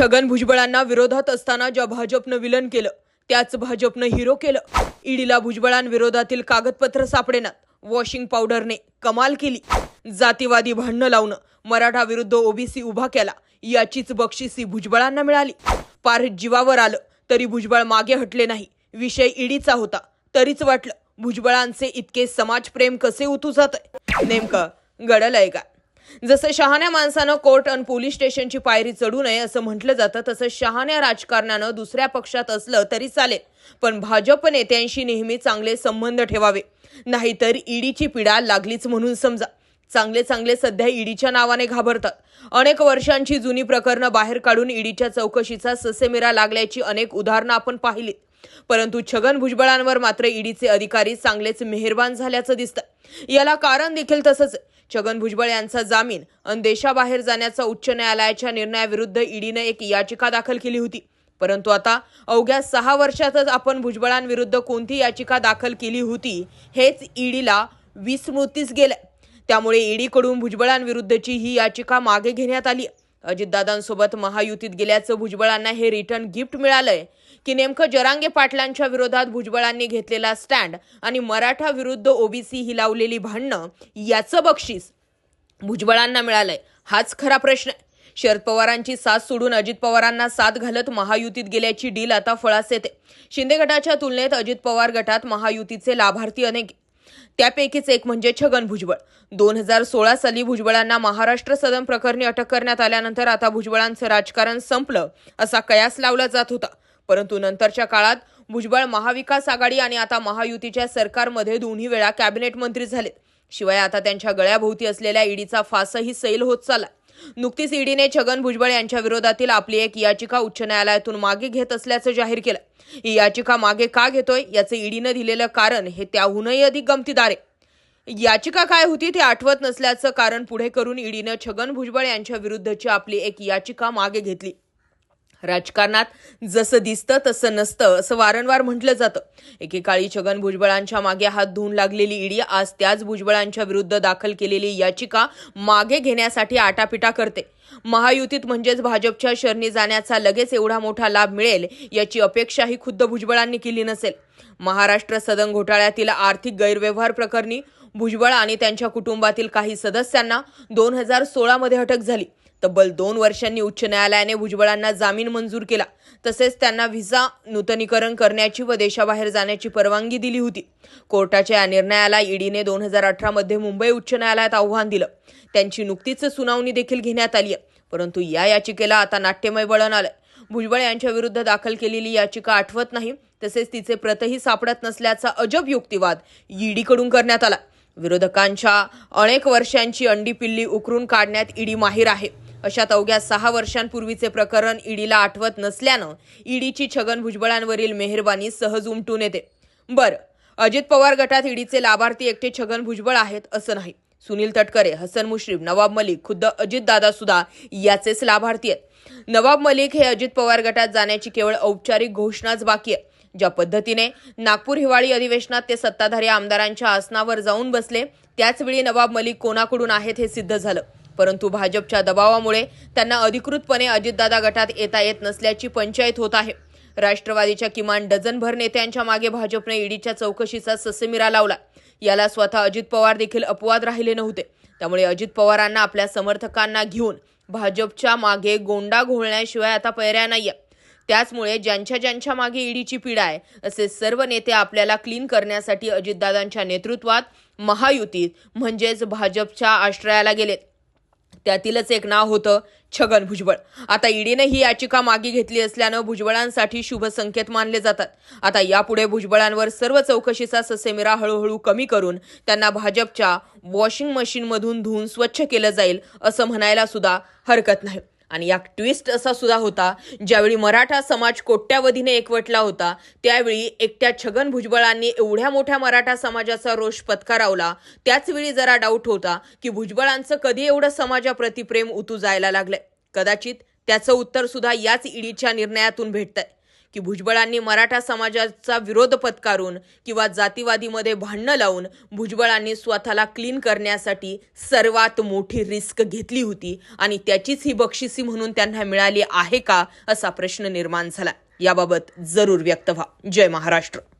छगन भुजबळांना विरोधात असताना ज्या भाजपनं विलन केलं त्याच भाजपनं हिरो केलं. ईडीला भुजबळांविरोधातील कागदपत्र सापडेनात. वॉशिंग पावडरने कमाल केली. जातीवादी भांडणं लावणं मराठा विरुद्ध ओबीसी उभा केला याचीच बक्षिसी भुजबळांना मिळाली. पार जीवावर आलं तरी भुजबळ मागे हटले नाही. विषय ईडीचा होता. तरीच वाटलं भुजबळांचे इतके समाजप्रेम कसे उतू जात नेमकं घडलंय का? जसं शहाण्या माणसानं कोर्ट आणि पोलीस स्टेशनची पायरी चढू नये असं म्हटलं जातं तसं शहाण्या राजकारणानं दुसऱ्या पक्षात असलं तरी चालेल. पण भाजप नेत्यांशी नेहमी चांगले संबंध ठेवावे. नाहीतर ईडीची पिढा लागलीच म्हणून समजा. चांगले चांगले सध्या ईडीच्या नावाने घाबरतात. अनेक वर्षांची जुनी प्रकरणं बाहेर काढून ईडीच्या चौकशीचा ससेमिरा लागल्याची अनेक उदाहरणं आपण पाहिलीत. परंतु छगन भुजबळांवर मात्र ईडीचे अधिकारी चांगलेच मेहरबान झाल्याचं दिसतं. याला कारण देखील तसंच छगन भुजबळ यांचा जामीन अन देशाबाहेर जाण्याचा उच्च न्यायालयाच्या निर्णयाविरुद्ध ईडीनं एक याचिका दाखल केली होती. परंतु आता अवघ्या सहा वर्षातच आपण भुजबळांविरुद्ध कोणती याचिका दाखल केली होती हेच ईडीला विस्मृतीस गेलं त्यामुळे ईडीकडून भुजबळांविरुद्धची ही याचिका मागे घेण्यात आली अजितदादांसोबत महायुतीत गेल्याचं भुजबळांना हे रिटर्न गिफ्ट मिळालंय. की नेमकं जरांगे पाटलांच्या विरोधात भुजबळांनी घेतलेला स्टँड आणि मराठा विरुद्ध ओबीसी ही लावलेली भांडणं याचं बक्षीस भुजबळांना मिळालंय. हाच खरा प्रश्न आहे. शरद पवारांची साथ सोडून अजित पवारांना साथ घालत महायुतीत गेल्याची डील आता फळास येते. शिंदे गटाच्या तुलनेत अजित पवार गटात महायुतीचे लाभार्थी अनेक त्यापैकीच एक म्हणजे छगन भुजबळ. दोन हजार सोळा साली भुजबळांना महाराष्ट्र सदन प्रकरणी अटक करण्यात आल्यानंतर आता भुजबळांचं राजकारण संपलं असा कयास लावला जात होता. परंतु नंतरच्या काळात भुजबळ महाविकास आघाडी आणि आता महायुतीच्या सरकारमध्ये दोन्ही वेळा कॅबिनेट मंत्री झालेत. शिवाय आता त्यांच्या गळ्याभोवती असलेल्या ईडीचा फासही सैल होत चालला. नुकतीच ईडीने छगन भुजबळ यांच्या विरोधातील आपली एक याचिका उच्च न्यायालयातून मागे घेत असल्याचं जाहीर केलं. ही याचिका मागे का घेतोय याचं ईडीनं दिलेलं कारण हे त्याहूनही अधिक गमतीदार आहे. याचिका काय होती ते आठवत नसल्याचं कारण पुढे करून ईडीनं छगन भुजबळ यांच्या विरुद्धची आपली एक याचिका मागे घेतली. राजकारणात जसं दिसतं तसं नसतं असं वारंवार म्हटलं जातं. एकेकाळी छगन भुजबळांच्या मागे हात धुवून लागलेली ईडी आज त्याच भुजबळांच्या विरुद्ध दाखल केलेली याचिका मागे घेण्यासाठी आटापिटा करते. महायुतीत म्हणजेच भाजपच्या शरणी जाण्याचा लगेच एवढा मोठा लाभ मिळेल याची अपेक्षाही खुद्द भुजबळांनी केली नसेल. महाराष्ट्र सदन घोटाळ्यातील आर्थिक गैरव्यवहार प्रकरणी भुजबळ आणि त्यांच्या कुटुंबातील काही सदस्यांना दोन हजार सोळामध्ये अटक झाली. तब्बल दोन वर्षांनी उच्च न्यायालयाने भुजबळांना जामीन मंजूर केला. तसेच त्यांना व्हिसा नूतनीकरण करण्याची व देशाबाहेर जाण्याची परवानगी दिली होती. कोर्टाच्या या निर्णयाला ईडीने दोन हजार अठरामध्ये मुंबई उच्च न्यायालयात आव्हान दिलं. त्यांची नुकतीच सुनावणी देखील घेण्यात आली आहे. परंतु या याचिकेला आता नाट्यमय वळण आलंय. भुजबळ यांच्या विरुद्ध दाखल केलेली याचिका आठवत नाही. तसेच तिचे प्रतही सापडत नसल्याचा अजब युक्तिवाद ईडीकडून करण्यात आला. विरोधकांच्या अनेक वर्षांची अंडी पिल्ली उकरून काढण्यात ईडी माहीर आहे. अशात अवघ्या सहा वर्षांपूर्वीचे प्रकरण ईडीला आठवत नसल्यानं ईडीची छगन भुजबळांवरील मेहरबानी सहज उमटून येते. बरं अजित पवार गटात ईडीचे लाभार्थी एकटे छगन भुजबळ आहेत असं नाही. सुनील तटकरे हसन मुश्रीफ नवाब मलिक खुद्द अजितदादा सुद्धा याचेच लाभार्थी आहेत. नवाब मलिक हे अजित पवार गटात जाण्याची केवळ औपचारिक घोषणाच बाकी आहे. ज्या पद्धतीने नागपूर हिवाळी अधिवेशनात ते सत्ताधारी आमदारांच्या आसनावर जाऊन बसले त्याचवेळी नवाब मलिक कोणाकडून आहेत हे सिद्ध झालं. परंतु भाजपच्या दबावामुळे त्यांना अधिकृतपणे अजितदादा गटात येता येत नसल्याची पंचायत होत आहे. राष्ट्रवादीच्या किमान डझनभर नेत्यांच्या मागे भाजपने ईडीच्या चौकशीचा ससेमिरा लावला. याला स्वतः अजित पवार देखील अपवाद राहिले नव्हते. त्यामुळे अजित पवारांना आपल्या समर्थकांना घेऊन भाजपच्या मागे गोंडा घोळण्याशिवाय आता पर्याय नाहीये. त्याचमुळे ज्यांच्या ज्यांच्या मागे ईडीची पीडा आहे असे सर्व नेते आपल्याला क्लीन करण्यासाठी अजितदादांच्या नेतृत्वात महायुतीत म्हणजेच भाजपच्या आश्रयाला गेलेत. त्यातीलच एक नाव होतं छगन भुजबळ. आता ईडीने ही याचिका मागे घेतली असल्यानं भुजबळांसाठी शुभ संकेत मानले जातात. आता यापुढे भुजबळांवर सर्व चौकशीचा ससेमिरा हळूहळू कमी करून त्यांना भाजपच्या वॉशिंग मशीनमधून धुवून स्वच्छ केलं जाईल असं म्हणायला सुद्धा हरकत नाही. आणि या ट्विस्ट असा सुद्धा होता ज्यावेळी मराठा समाज कोट्यावधीने एकवटला होता त्यावेळी एकट्या छगन भुजबळांनी एवढ्या मोठ्या मराठा समाजाचा रोष पत्करावला. त्याचवेळी जरा डाऊट होता की भुजबळांचं कधी एवढं समाजाप्रती प्रेम उतू जायला लागलंय. कदाचित त्याचं उत्तर सुद्धा याच ईडीच्या निर्णयातून भेटतंय. की भुजबळांनी मराठा समाजाचा विरोध पत्कारून किंवा जातीवादीमध्ये भांडणं लावून भुजबळांनी स्वतःला क्लीन करण्यासाठी सर्वात मोठी रिस्क घेतली होती. आणि त्याचीच ही बक्षिसी म्हणून त्यांना मिळाली आहे का असा प्रश्न निर्माण झाला. याबाबत जरूर व्यक्त व्हा. जय महाराष्ट्र.